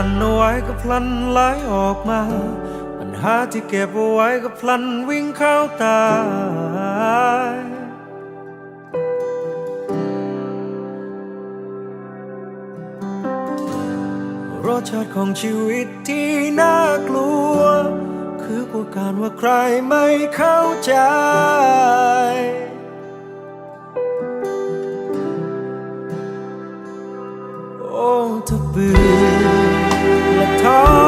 ลันไหลออกมา ปัญหาที่เก็บเอาไว้ก็พลันวิ่งเข้าตายรสชาติของชีวิตที่น่ากลัว คือกลัวการว่าใครไม่เข้าใจ แ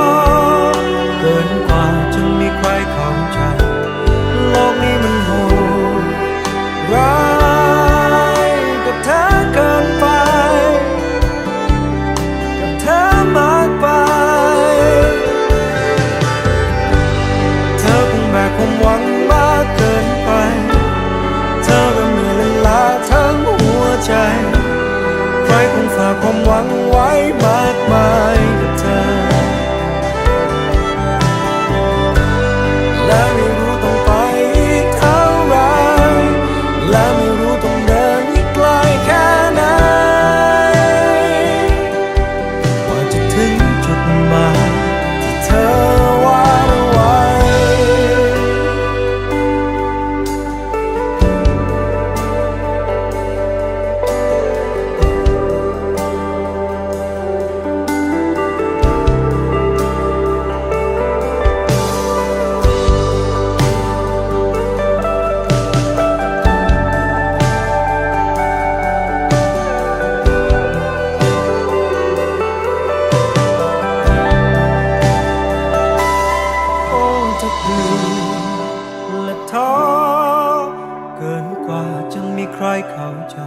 รเข้าใจ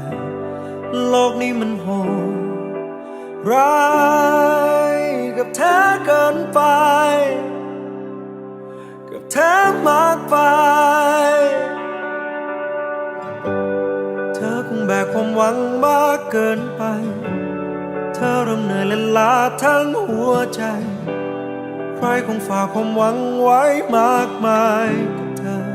โลกนี้มันโหดร้ายกับเธอเกินไป กับเธอมากไป เธอคงแบกความหวังมากเกินไป เธอเริ่มเหนื่อยและล้าทั้งหัวใจ ใครคงฝากความหวังไว้มากมายกับเธอ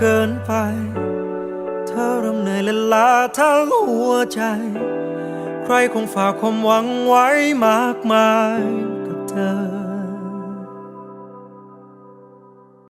เกินไป เธอเริ่มเหนื่อยและล้าทั้งหัวใจ ใครคงฝากความหวังไว้มากมายกับเธอ